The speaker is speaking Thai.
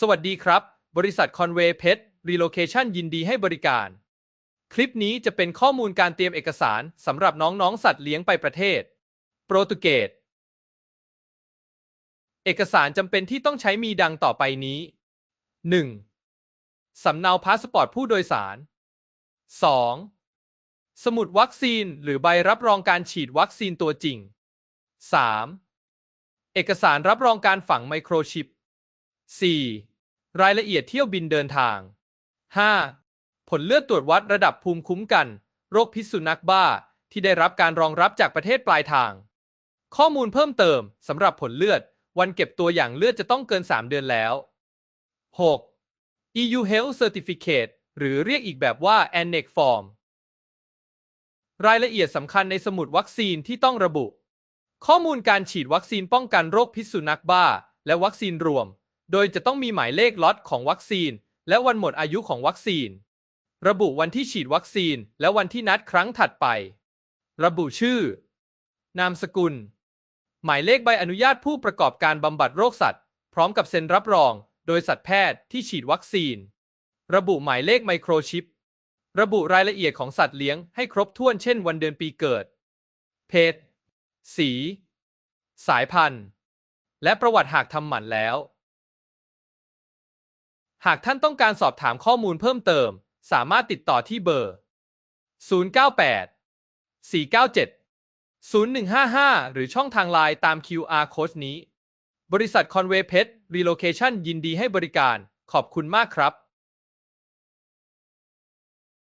สวัสดีครับ บริษัทคอนเวย์เพชรรีโลเคชันยินดีให้บริการ คลิปนี้จะเป็นข้อมูลการเตรียมเอกสารสำหรับน้อง ๆ สัตว์เลี้ยงไปประเทศ โปรตุเกส เอกสารจำเป็นที่ต้องใช้มีดังต่อไปนี้ 1. สำเนาพาสปอร์ตผู้โดยสาร 2. สมุดวัคซีนหรือใบรับรองการฉีดวัคซีนตัวจริง 3. เอกสารรับรองการฝังไมโครชิป 4. รายละเอียดเที่ยวบินเดินทาง 5. ผลเลือดตรวจวัดระดับภูมิคุ้มกัน โรคพิษสุนัขบ้าที่ได้รับการรองรับจากประเทศปลายทาง ข้อมูลเพิ่มเติมสำหรับผลเลือด วันเก็บตัวอย่างเลือดจะต้องเกิน 3 เดือนแล้ว 6. EU Health Certificate หรือเรียกอีกแบบว่า Annex Form รายละเอียดสำคัญในสมุดวัคซีนที่ต้องระบุ ข้อมูลการฉีดวัคซีนป้องกันโรคพิษสุนัขบ้า และวัคซีนรวม โดยจะต้องมีหมายเลขล็อตของวัคซีน และวันหมดอายุของวัคซีน ระบุวันที่ฉีดวัคซีน และวันที่นัดครั้งถัดไป ระบุชื่อ นามสกุล หมายเลขใบอนุญาตผู้ประกอบการบำบัดโรคสัตว์ พร้อมกับเซ็นรับรอง โดยสัตวแพทย์ที่ฉีดวัคซีน ระบุหมายเลขไมโครชิป ระบุรายละเอียดของสัตว์เลี้ยงให้ครบถ้วนเช่นวันเดือนปีเกิด เพศ สี สายพันธุ์ และประวัติหากทำหมันแล้ว หากท่านต้องการสอบถามข้อมูลเพิ่มเติม สามารถติดต่อที่เบอร์ 098 497 0155 หรือช่องทางไลน์ตาม QR Code นี้ บริษัทคอนเวย์เพชรรีโลเคชันยินดีให้บริการ ขอบคุณมากครับ